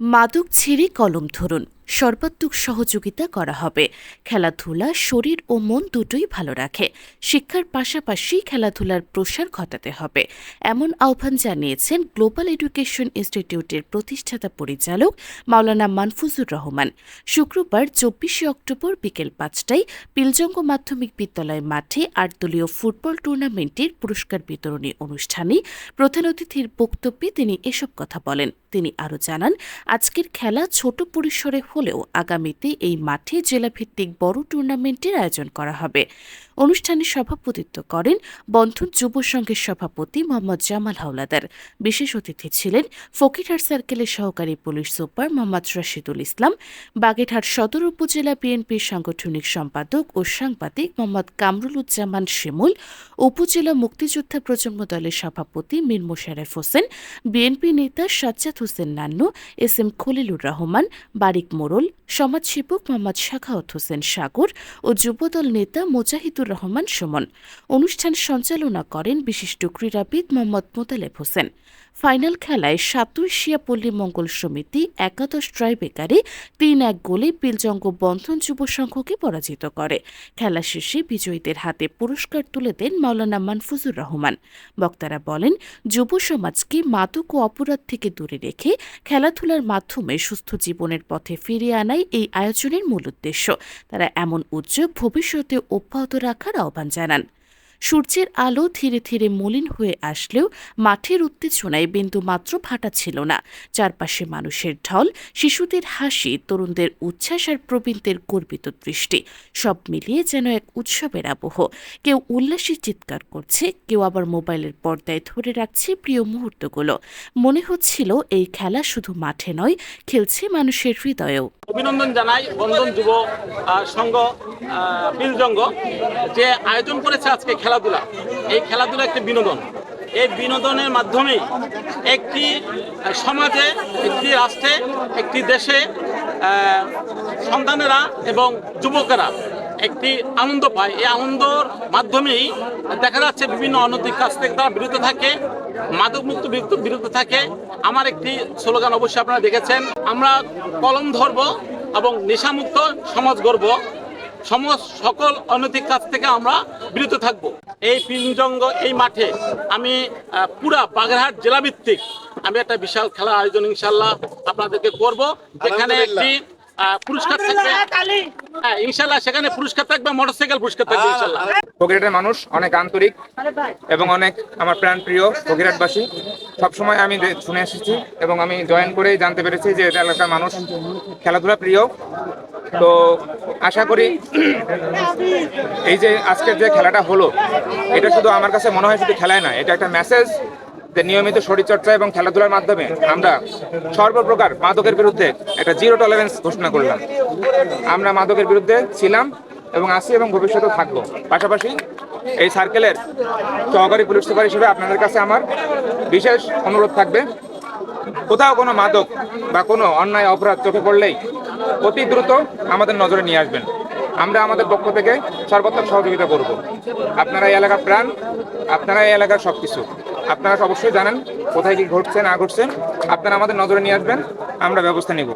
মাদক ছেড়ে কলম ধরুন। সর্বাত্মক সহযোগিতা করা হবে। খেলাধুলা, শরীর ও মন দুটোই ভালো রাখে। শিক্ষার পাশাপাশি খেলাধুলার প্রসার ঘটাতে হবে। এমন আহ্বান জানিয়েছেন গ্লোবাল এডুকেশন ইনস্টিটিউটের প্রতিষ্ঠাতা পরিচালক মাওলানা মানফুজুর রহমান। শুক্রবার চব্বিশে অক্টোবর বিকেল পাঁচটায় পিলজঙ্গ মাধ্যমিক বিদ্যালয় মাঠে আটদলীয় ফুটবল টুর্নামেন্টের পুরস্কার বিতরণী অনুষ্ঠানে প্রধান অতিথির বক্তব্যে তিনি এসব কথা বলেন। তিনি আরও জানান, আজকের খেলা ছোট পরিসরে হলেও আগামীতে এই মাঠে জেলাভিত্তিক বড় টুর্নামেন্টের আয়োজন করা হবে। অনুষ্ঠানে সভাপতিত্ব করেন বন্ধন যুব সংঘের সভাপতি মোহাম্মদ জামাল হাওলাদার। বিশেষ অতিথি ছিলেন ফকিরহাট সার্কেলের সহকারী পুলিশ সুপার মোহাম্মদ রশিদুল ইসলাম, বাগেরহাট সদর উপজেলা বিএনপির সাংগঠনিক সম্পাদক ও সাংবাদিক মোহাম্মদ কামরুলুজ্জামান শিমুল, উপজেলা মুক্তিযোদ্ধা প্রজন্ম দলের সভাপতি মীর মোশারেফ হোসেন, বিএনপি নেতা সাজ্জাদ হোসেন নান্নু, এস এম খলিলুর রহমান, বারিক মোড়ল সমাজসেবক মোহাম্মদ শাখাওয়াত হোসেন সাগর ও যুবদল নেতা মোজাহিদুর রহমান সুমন। অনুষ্ঠান সঞ্চালনা করেন বিশিষ্ট ক্রীড়াবিদ মোহাম্মদ মোতালেব হোসেন। ফাইনাল খেলায় সাতুইশিয়া পল্লী মঙ্গল সমিতি একাদশ ট্রাইবেকারে তিন এক গোলে পিলজঙ্গ বন্ধন যুব সংঘকে পরাজিত করে। খেলা শেষে বিজয়ীদের হাতে পুরস্কার তুলে দেন মাওলানা মানফুজুর রহমান। বক্তারা বলেন, যুব সমাজকে মাদক ও অপরাধ থেকে দূরে রেখে খেলাধুলার মাধ্যমে সুস্থ জীবনের পথে ফিরিয়ে আনাই এই আয়োজনের মূল উদ্দেশ্য। তারা এমন উদ্যোগ ভবিষ্যতে অব্যাহত রাখার আহ্বান জানান। সূর্যের আলো ধীরে ধীরে মলিন হয়ে আসলেও মাঠের উত্তেজনায় বিন্দু মাত্র ফাটা ছিল না। চারপাশে মানুষের ঢল শিশুদের হাসি তরুণদের উচ্ছ্বাস আর প্রবীণদের গর্বিত দৃষ্টি সব মিলিয়ে যেন এক উৎসবের আবহ। কেউ উল্লাসে চিৎকার করছে কেউ আবার মোবাইলের পর্দায় ধরে রাখছে প্রিয় মুহূর্তগুলো। মনে হচ্ছিল এই খেলা শুধু মাঠে নয় খেলছে মানুষের হৃদয়েও। অভিনন্দন জানাই বন্ধন যুব সংঘ আহ, পিলজঙ্গ যে আয়োজন করেছে আজকে খেলাধুলা। এই খেলাধুলা একটি বিনোদন। এই বিনোদনের মাধ্যমে একটি সমাজে, একটি রাষ্ট্রে, একটি দেশে সন্তানেরা এবং যুবকেরা একটি আনন্দ পায়। এই আনন্দর মাধ্যমেই দেখা যাচ্ছে বিভিন্ন অনৈতিক কাজ থেকে তারা বিরত থাকে মাদক মুক্ত বিরত বিরত থাকে। আমার একটি স্লোগান অবশ্যই আপনারা দেখেছেন। আমরা কলম ধরব এবং নেশামুক্ত সমাজ গড়ব। সমাজ সকল অনৈতিক কাজ থেকে আমরা বিরত থাকব। এই পিঞ্জঙ্গ এই মাঠে আমি পুরা বাগেরহাট জেলাভিত্তিক আমি একটা বিশাল খেলা আয়োজন ইনশাল্লাহ আপনাদেরকে করব। যেখানে একটি আহ, পুরস্কার থাকবে। হ্যাঁ ইনশাল্লাহ সেখানে পুরস্কার থাকবে মোটরসাইকেল পুরস্কার থাকবে ইনশাল্লাহ ফকিরহাটের মানুষ অনেক আন্তরিক এবং অনেক আমার প্রাণ প্রিয় ফকিরহাটবাসী সবসময় আমি শুনে এসেছি এবং আমি জয়েন করেই জানতে পেরেছি যে এটা এলাকার মানুষ খেলাধুলা প্রিয়। তো আশা করি এই যে আজকের যে খেলাটা হলো, এটা শুধু আমার কাছে মনে হয় শুধু খেলায় না এটা একটা মেসেজ যে নিয়মিত শরীরচর্চা এবং খেলাধুলার মাধ্যমে আমরা সর্বপ্রকার মাদকের বিরুদ্ধে একটা জিরো টলারেন্স ঘোষণা করলাম। আমরা মাদকের বিরুদ্ধে ছিলাম এবং আছি এবং ভবিষ্যতেও থাকব। পাশাপাশি এই সার্কেলের সহকারী পুলিশ সুপার হিসেবে আপনাদের কাছে আমার বিশেষ অনুরোধ থাকবে। কোথাও কোনো মাদক বা কোনো অন্যায় অপরাধ চোখে পড়লেই অতি দ্রুত আমাদের নজরে নিয়ে আসবেন। আমরা আমাদের পক্ষ থেকে সর্বোত্তম সহযোগিতা করব। আপনারা এই এলাকার প্রাণ, আপনারা এই এলাকার সব কিছু আপনারা অবশ্যই জানেন কোথায় কি ঘটছে, না ঘটছে। আপনারা আমাদের নজরে নিয়ে আসবেন, আমরা ব্যবস্থা নেব।